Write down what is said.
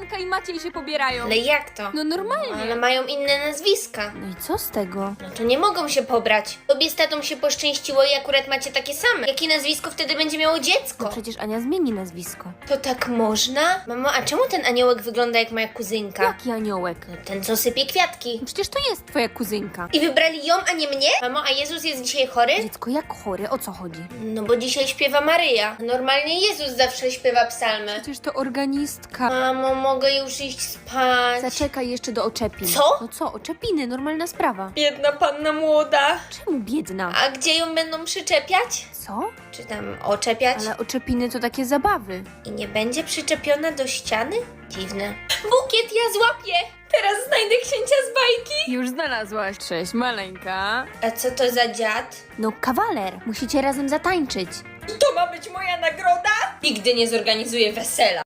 Anka i Maciej się pobierają. Ale jak to? No normalnie. Ale mają inne nazwiska. No i co z tego? No to nie mogą się pobrać. Tobie z tatą się poszczęściło i akurat macie takie same. Jakie nazwisko wtedy będzie miało dziecko? No przecież Ania zmieni nazwisko. To tak można? Mamo, a czemu ten aniołek wygląda jak moja kuzynka? Jaki aniołek? No, ten, co sypie kwiatki. No Przecież to jest twoja kuzynka. I wybrali ją, a nie mnie? Mamo, a Jezus jest dzisiaj chory? Dziecko jak chory, o co chodzi? No bo dzisiaj śpiewa Maryja. Normalnie Jezus zawsze śpiewa psalmy. Przecież to organistka. Mamo, mogę już iść spać. Zaczekaj jeszcze do oczepin. Co? No co, oczepiny, normalna sprawa. Biedna panna młoda. Czemu biedna? A gdzie ją będą przyczepiać? Co? Czy tam oczepiać? Ale oczepiny to takie zabawy. I nie będzie przyczepiona do ściany? Dziwne. Bukiet ja złapię! Teraz znajdę księcia z bajki. Już znalazłaś. Cześć, maleńka. A co to za dziad? No kawaler, musicie razem zatańczyć. To ma być moja nagroda? Nigdy nie zorganizuję wesela.